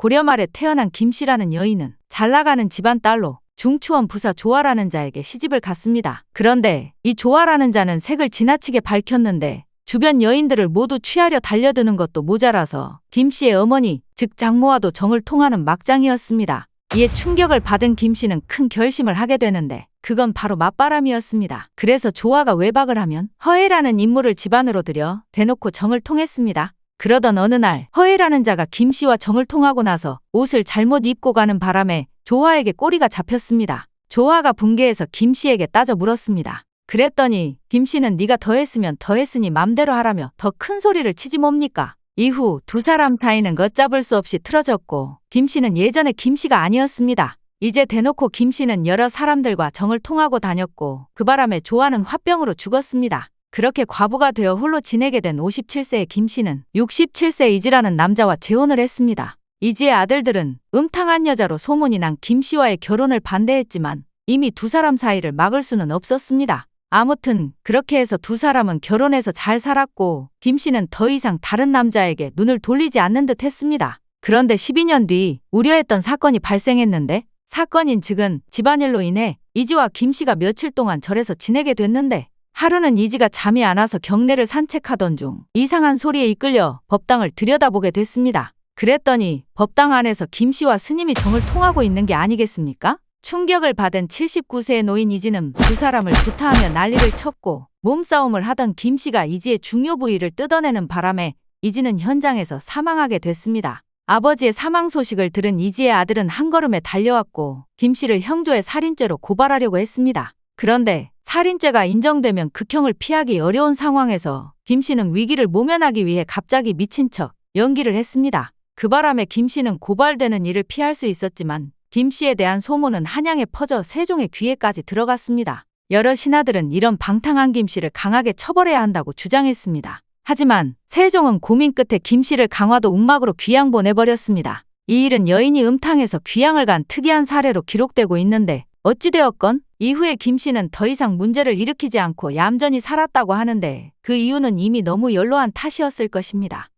고려 말에 태어난 김씨라는 여인은 잘 나가는 집안 딸로 중추원 부사 조아라는 자에게 시집을 갔습니다. 그런데 이 조아라는 자는 색을 지나치게 밝혔는데 주변 여인들을 모두 취하려 달려드는 것도 모자라서 김 씨의 어머니, 즉 장모와도 정을 통하는 막장이었습니다. 이에 충격을 받은 김 씨는 큰 결심을 하게 되는데 그건 바로 맞바람이었습니다. 그래서 조아가 외박을 하면 허애라는 인물을 집안으로 들여 대놓고 정을 통했습니다. 그러던 어느 날 허애라는 자가 김 씨와 정을 통하고 나서 옷을 잘못 입고 가는 바람에 조아에게 꼬리가 잡혔습니다. 조아가 분개해서 김 씨에게 따져 물었습니다. 그랬더니 김 씨는 네가 더했으면 더했으니 맘대로 하라며 더 큰 소리를 치지 뭡니까? 이후 두 사람 사이는 걷잡을 수 없이 틀어졌고 김 씨는 예전의 김 씨가 아니었습니다. 이제 대놓고 김 씨는 여러 사람들과 정을 통하고 다녔고 그 바람에 조아는 화병으로 죽었습니다. 그렇게 과부가 되어 홀로 지내게 된 57세의 김 씨는 67세 이지라는 남자와 재혼을 했습니다. 이지의 아들들은 음탕한 여자로 소문이 난 김 씨와의 결혼을 반대했지만 이미 두 사람 사이를 막을 수는 없었습니다. 아무튼 그렇게 해서 두 사람은 결혼해서 잘 살았고 김 씨는 더 이상 다른 남자에게 눈을 돌리지 않는 듯 했습니다. 그런데 12년 뒤 우려했던 사건이 발생했는데 사건인 즉은 집안일로 인해 이지와 김 씨가 며칠 동안 절에서 지내게 됐는데 하루는 이지가 잠이 안 와서 경내를 산책하던 중 이상한 소리에 이끌려 법당을 들여다보게 됐습니다. 그랬더니 법당 안에서 김 씨와 스님이 정을 통하고 있는 게 아니겠습니까? 충격을 받은 79세의 노인 이지는 두 사람을 구타하며 난리를 쳤고 몸싸움을 하던 김 씨가 이지의 중요 부위를 뜯어내는 바람에 이지는 현장에서 사망하게 됐습니다. 아버지의 사망 소식을 들은 이지의 아들은 한 걸음에 달려왔고 김 씨를 형조의 살인죄로 고발하려고 했습니다. 그런데 살인죄가 인정되면 극형을 피하기 어려운 상황에서 김 씨는 위기를 모면하기 위해 갑자기 미친 척 연기를 했습니다. 그 바람에 김 씨는 고발되는 일을 피할 수 있었지만 김 씨에 대한 소문은 한양에 퍼져 세종의 귀에까지 들어갔습니다. 여러 신하들은 이런 방탕한 김 씨를 강하게 처벌해야 한다고 주장했습니다. 하지만 세종은 고민 끝에 김 씨를 강화도 움막으로 귀양 보내버렸습니다. 이 일은 여인이 음탕해서 귀양을 간 특이한 사례로 기록되고 있는데 어찌되었건 이후에 김 씨는 더 이상 문제를 일으키지 않고 얌전히 살았다고 하는데 그 이유는 이미 너무 연로한 탓이었을 것입니다.